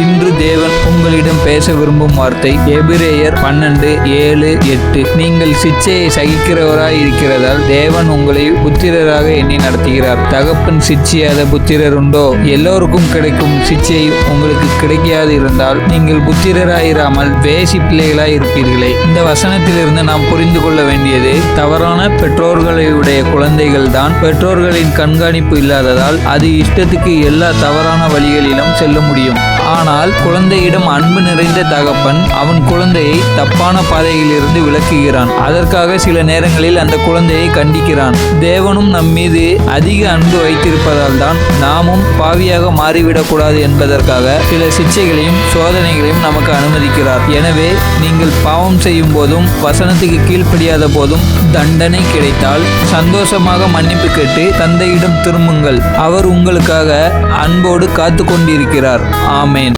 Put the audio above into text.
இன்று தேவன் உங்களிடம் பேச விரும்பும் வார்த்தை எபிரேயர் பன்னெண்டு ஏழு எட்டு. நீங்கள் சிச்சையை சகிக்கிறவராய் இருக்கிறதால் தேவன் உங்களை புத்திரராக எண்ணி நடத்துகிறார். தகப்பன் சிச்சியாத புத்திரர் உண்டோ? எல்லோருக்கும் கிடைக்கும் சிச்சை உங்களுக்கு கிடைக்காது இருந்தால் நீங்கள் புத்திரராயிராமல் வேசி பிள்ளைகளாய் இருப்பீர்களே. இந்த வசனத்திலிருந்து நாம் புரிந்து கொள்ள வேண்டியது தவறான பெற்றோர்களுடைய குழந்தைகள் தான் பெற்றோர்களின் கண்காணிப்பு இல்லாததால் அது இஷ்டத்துக்கு எல்லா தவறான வழிகளிலும் செல்ல முடியும். ஆனால் குழந்தையிடம் அன்பு நிறைந்த தகப்பன் அவன் குழந்தையை தப்பான பாதையிலிருந்து விளக்குகிறான் அதற்காக சில நேரங்களில் அந்த குழந்தையை கண்டிக்கிறான். தேவனும் நம் மீது அதிக அன்பு வைத்திருப்பதால் தான் நாமும் பாவியாக மாறிவிடக்கூடாது என்பதற்காக சில சிச்சைகளையும் சோதனைகளையும் நமக்கு அனுமதிக்கிறார். எனவே நீங்கள் பாவம் செய்யும் போதும் வசனத்துக்கு கீழ்ப்படியாத போதும் தண்டனை கிடைத்தால் சந்தோஷமாக மன்னிப்பு கேட்டு தந்தையிடம் திரும்புங்கள். அவர் உங்களுக்காக அன்போடு காத்து கொண்டிருக்கிறார் ஆமேன்.